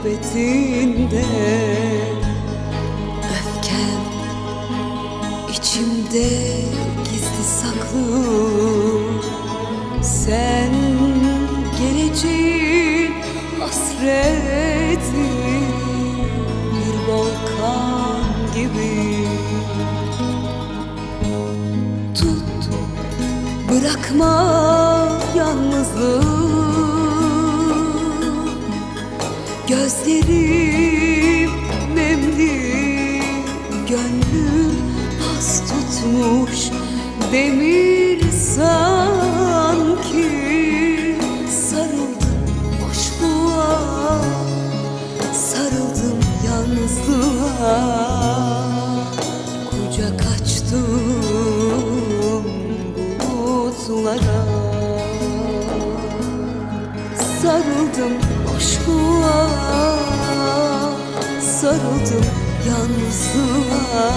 muhabbetinde Öfkem içimde gizli saklı. Sen geleceğin hasreti Bir volkan gibi. Tut bırakma yalnızlığı. Gözlerim nemli Gönlüm pas tutmuş Demir sanki. Sarıldım boşluğa Sarıldım yalnızlığa. Kucak açtım bulutlara. Sarıldım Sarıldım yalnızlığa.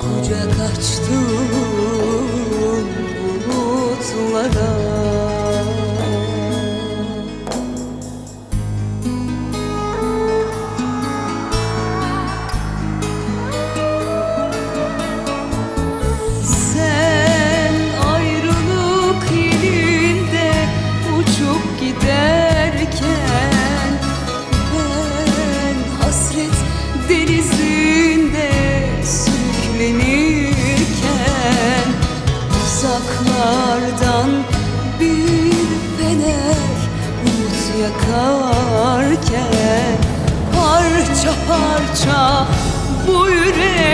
Kucak açtım denizinde sürüklenirken Uzaklardan bir fener umut yakarken Parça parça bu yürek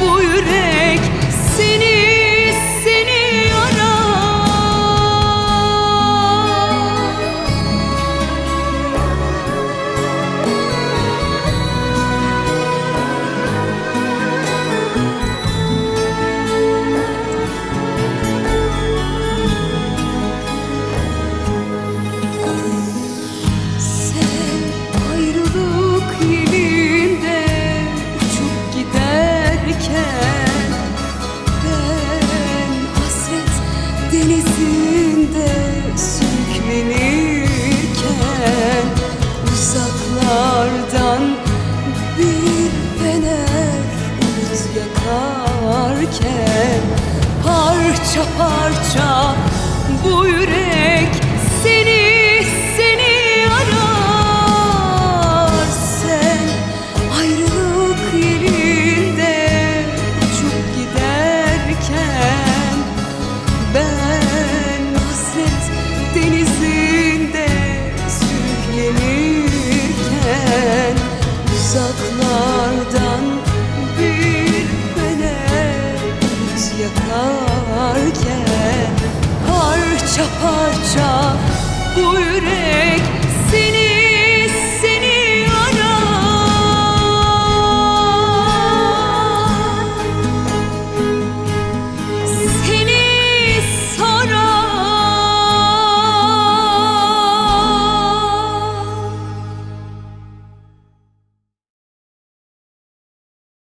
bu yürek seni yakarken Parça parça bu yürek seni bu yürek